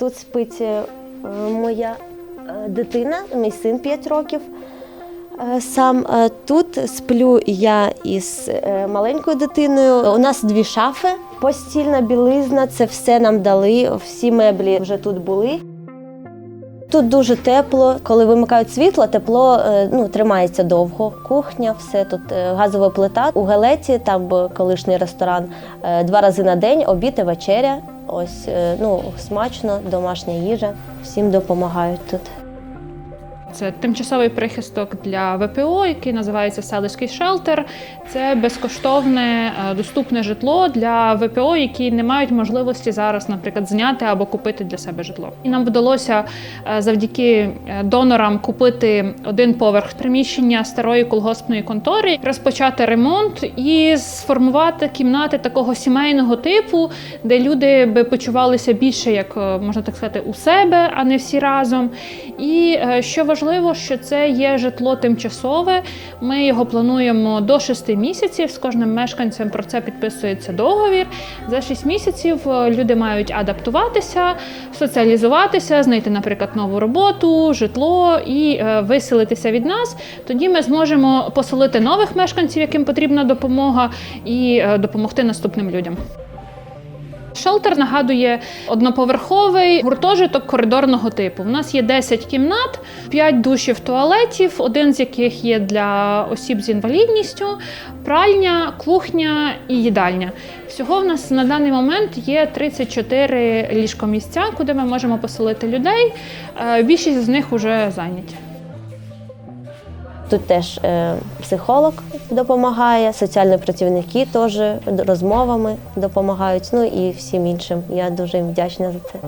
Тут спить е, моя е, дитина, мій син 5 років. Е, Сам тут сплю я із маленькою дитиною. У нас дві шафи, постільна білизна, це все нам дали. Всі меблі вже тут були. Тут дуже тепло. Коли вимикають світло, тепло ну, тримається довго. Кухня, все тут газова плита. У Галеті, там колишній ресторан, два рази на день, обід і вечеря. Ось е, ну, смачно, домашня їжа. Всім допомагають тут. Це тимчасовий прихисток для ВПО, який називається селищний шелтер. Це безкоштовне е, доступне житло для ВПО, які не мають можливості зараз, наприклад, зняти або купити для себе житло. І нам вдалося е, завдяки е, донорам купити один поверх приміщення старої колгоспної контори, розпочати ремонт і сформувати кімнати такого сімейного типу, де люди би почувалися більше, як можна так сказати, у себе, а не всі разом. І що важливо, що це є житло тимчасове. Ми його плануємо до 6 місяців. З кожним мешканцем про це підписується договір. За 6 місяців е, люди мають адаптуватися, соціалізуватися, знайти, наприклад, нову роботу, житло і е, виселитися від нас. Тоді ми зможемо поселити нових мешканців, яким потрібна допомога, і е, допомогти наступним людям. Шелтер нагадує одноповерховий гуртожиток коридорного типу. У нас є 10 кімнат, 5 душів туалетів, один з яких є для осіб з інвалідністю, пральня, кухня і їдальня. Всього в нас на даний момент є 34 ліжкомісця, куди ми можемо поселити людей. Е, Більшість з них вже зайняті. Тут теж е, психолог допомагає, соціальні працівники теж розмовами допомагають. Ну і всім іншим. Я дуже їм вдячна за це.